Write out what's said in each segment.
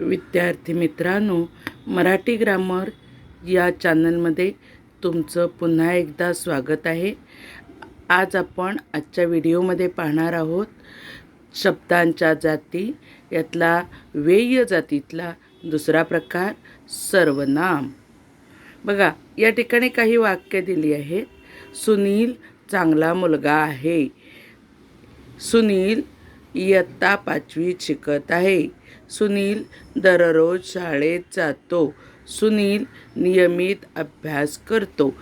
विद्यार्थी मित्रांनो मराठी ग्रामर या चॅनलमध्ये तुमचं पुन्हा एकदा स्वागत आहे. आज आपण आजच्या व्हिडिओमध्ये पाहणार आहोत शब्दांच्या जाती यातला वेय जातीतला दुसरा प्रकार सर्वनाम. बघा या ठिकाणी काही वाक्य दिली आहेत सुनील चांगला मुलगा आहे. सुनील इयत्ता पाचवीत शिकत आहे. सुनील दररोज शाळेत जातो. सुनील नियमित अभ्यास करतो.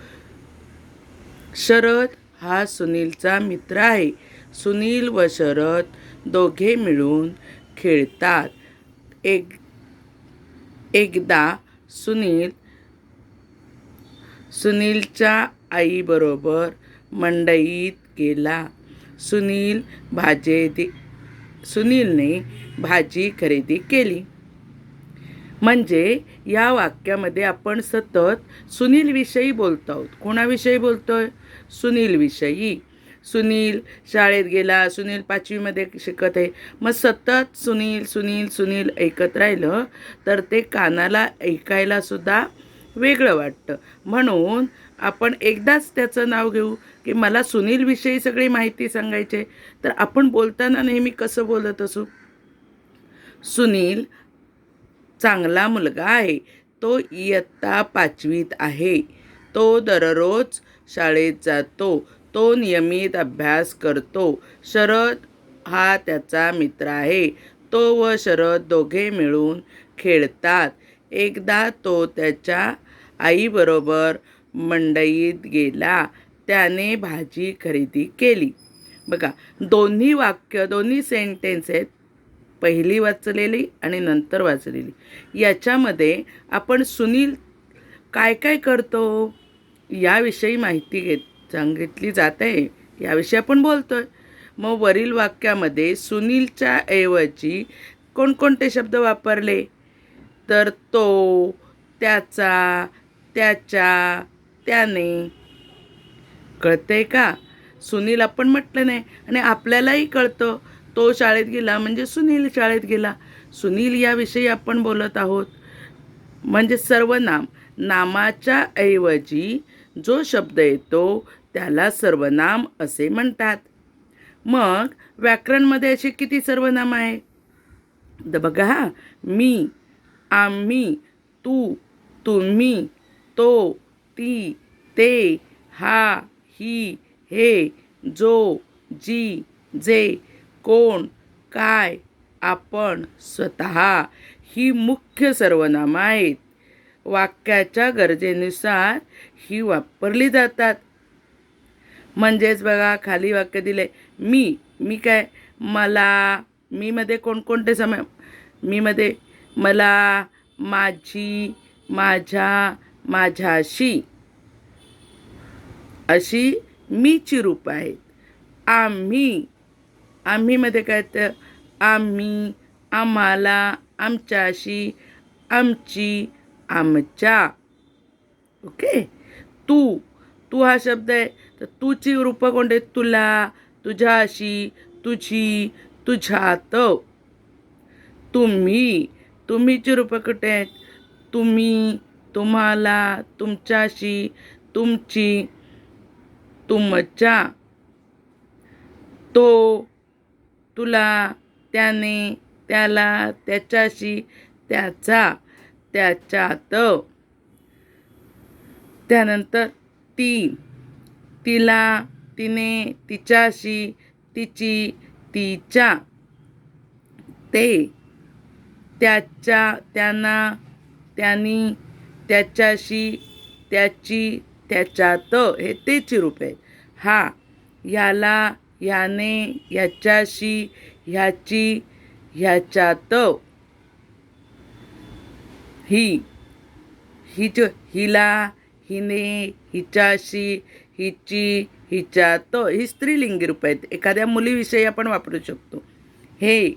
शरद हा सुनीलचा मित्र आहे. सुनील व शरद दोघे मिळून खेळतात. एक एकदा सुनील सुनीलच्या आईबरोबर मंडईत गेला. सुनील भाजे दे सुनीलने भाजी खरेदी केली. म्हणजे या वाक्यामध्ये आपण सतत सुनीलविषयी बोलतो आहोत. कोणाविषयी बोलतोय? सुनीलविषयी. सुनील शाळेत गेला सुनील पाचवीमध्ये शिकत आहे. मग सतत सुनील सुनील सुनील ऐकत राहिलं तर ते कानाला ऐकायला सुद्धा वेगळं वाटतं. म्हणून आपण एकदाच त्याचं नाव घेऊ की मला सुनीलविषयी सगळी माहिती सांगायची तर आपण बोलताना नेहमी कसं बोलत असू? सुनील चांगला मुलगा आहे. तो इयत्ता पाचवीत आहे. तो दररोज शाळेत जातो. तो नियमित अभ्यास करतो. शरद हा त्याचा मित्र आहे. तो व शरद दोघे मिळून खेळतात. एकदा तो त्याच्या आईबरोबर मंडईत गेला. त्याने भाजी खरेदी केली. बघा दोन्ही वाक्य दोन्ही सेंटेन्स आहेत. पहिली वाचलेली आणि नंतर वाचलेली. याच्यामध्ये आपण सुनील काय काय करतो याविषयी माहिती घेत सांगितली जात. आहे याविषयी आपण बोलतो आहे मग वरील वाक्यामध्ये सुनीलच्या ऐवजी कोणकोणते शब्द वापरले? तर तो त्याचा त्याच्या त्याने कळतंय का? सुनील आपण म्हटलं नाही आणि आपल्यालाही कळतं. तो शाळेत गेला म्हणजे सुनील शाळेत गेला. सुनील याविषयी आपण बोलत आहोत. म्हणजे सर्वनाम नामाच्या ऐवजी जो शब्द येतो त्याला सर्वनाम असे म्हणतात. मग व्याकरणमध्ये असे किती सर्वनाम आहे? तर बघा हा मी आम्ही तू तुम्ही तो ती ते हा ही हे जो जी जे कोण काय आपण स्वतः ही मुख्य सर्वनामं आहेत. वाक्याच्या गरजेनुसार ही वापरली जातात. म्हणजेच बघा खाली वाक्य दिले मी मी काय मला मीमध्ये कोणकोणते समय मीमध्ये मला माझी माझ्या माझ्याशी. अशी मीची रूप आहेत आम्ही आम्हीमध्ये काय तर आम्ही आम्हाला आमच्याशी आमची आमच्या. ओके? तू तू हा शब्द आहे. तर तूची रूपं कोणते तुला तुझ्याशी तुझी तुझ्यात. तुम्ही तुम्हीची रूपं कुठे आहेत? तुम्ही तुम्हाला तुमच्याशी तुमची तुमच्या तो तुला त्याने त्याला त्याच्याशी त्याचा त्याच्यात. त्यानंतर ती तिला तिने तिच्याशी तिची तिच्या ते त्याच्या त्यांना त्यांनी त्याच्याशी त्याची त्याच्यात हे तेची रूप आहेत हा ह्याला याने ह्याच्याशी ह्याची ह्याच्यात ही हिच हिला हिने हिच्याशी हिची हिच्यात ही स्त्रीलिंगी रूप आहेत. एखाद्या मुलीविषयी आपण वापरू शकतो. हे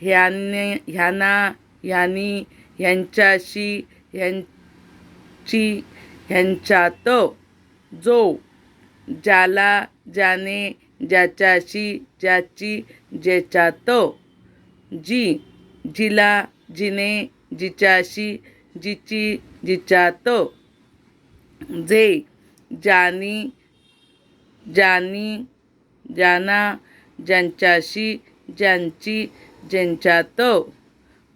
ह्याने ह्याना ह्यानी ह्यांच्याशी ची ह्यांच्यात जो ज्याला ज्याने ज्याच्याशी ज्याची ज्याच्यात जी जिला जिने जिच्याशी जिची जिच्यात जे ज्यानी ज्यानी ज्याना ज्यांच्याशी ज्यांची ज्यांच्यात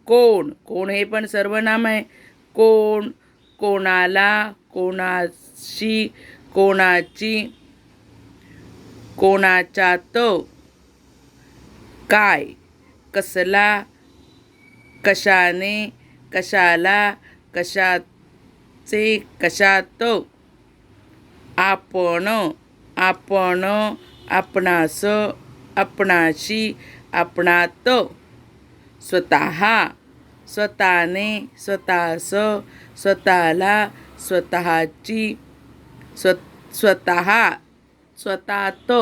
कोण कोण हे पण सर्वनाम आहे कोण कोणाला कोणाशी कोणाची कोणाच्यात काय कसला कशाने कशाला कशाचे कशात आपण आपण आपणास आपणाशी आपणात स्वतः स्वतःने स्वतःस स्वतःला स्वतःची स्व स्वतः स्वतःत.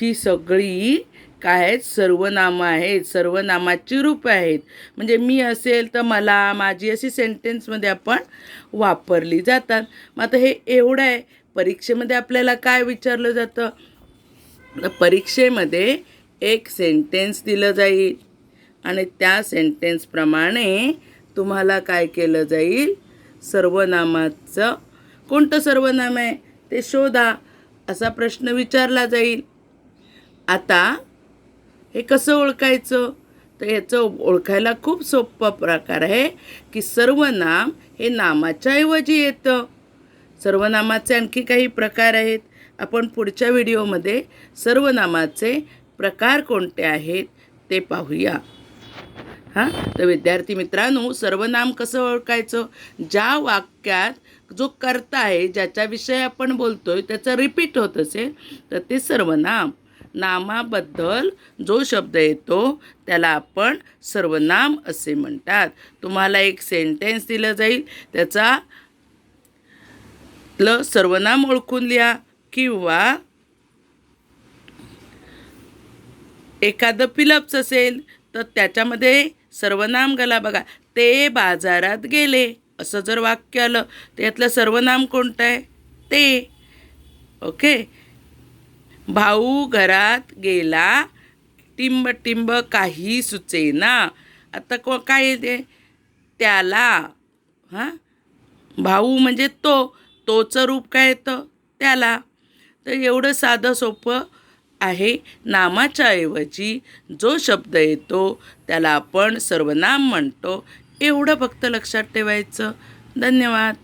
ही सगळी काय आहेत सर्वनामं आहेत सर्वनामाची रूपं आहेत. म्हणजे मी असेल तर मला माझी अशी सेंटेन्समध्ये आपण वापरली जातात. मग आता हे एवढं आहे परीक्षेमध्ये आपल्याला काय विचारलं जातं? परीक्षेमध्ये एक सेंटेन्स दिलं जाईल. आणि त्या सेंटेन्सप्रमाणे तुम्हाला काय केलं जाईल? सर्वनामाचं. कोणतं सर्वनाम आहे? ते शोधा. असा प्रश्न विचारला जाईल. आता हे कसं ओळखायचं? तर याचं ओळखायला खूप सोपा प्रकार आहे की सर्वनाम हे नामाच्या ऐवजी येतं. सर्वनामाचे आणखी काही प्रकार आहेत. आपण पुढच्या व्हिडिओमध्ये सर्वनामाचे प्रकार कोणते आहेत ते पाहूया. हां? तर विद्यार्थी मित्रांनो सर्वनाम कसं ओळखायचं? ज्या वाक्यात जो कर्ता आहे ज्याच्याविषयी आपण बोलतोय त्याचं रिपीट होत असेल तर ते सर्वनाम नामाबद्दल जो शब्द येतो त्याला आपण सर्वनाम असे म्हणतात. तुम्हाला एक सेंटेन्स दिलं जाईल त्याचा ल सर्वनाम ओळखून लिहा किंवा एखादं फिलप्स असेल तर त्याच्यामध्ये सर्वनाम गला बघा. ते बाजारात गेले. असं जर वाक्य आलं तर यातलं सर्वनाम कोणतं आहे? ते. ओके? भाऊ घरात गेला टिंब टिंब काही सुचेना. आता को काय येते त्याला. हां? भाऊ म्हणजे तो. तोचं रूप काय येतं? त्याला. तर एवढं साधं सोपं आहे. नामाच्या ऐवजी जो शब्द येतो त्याला आपण सर्वनाम म्हणतो. एवढं फक्त लक्षात ठेवायचं. धन्यवाद.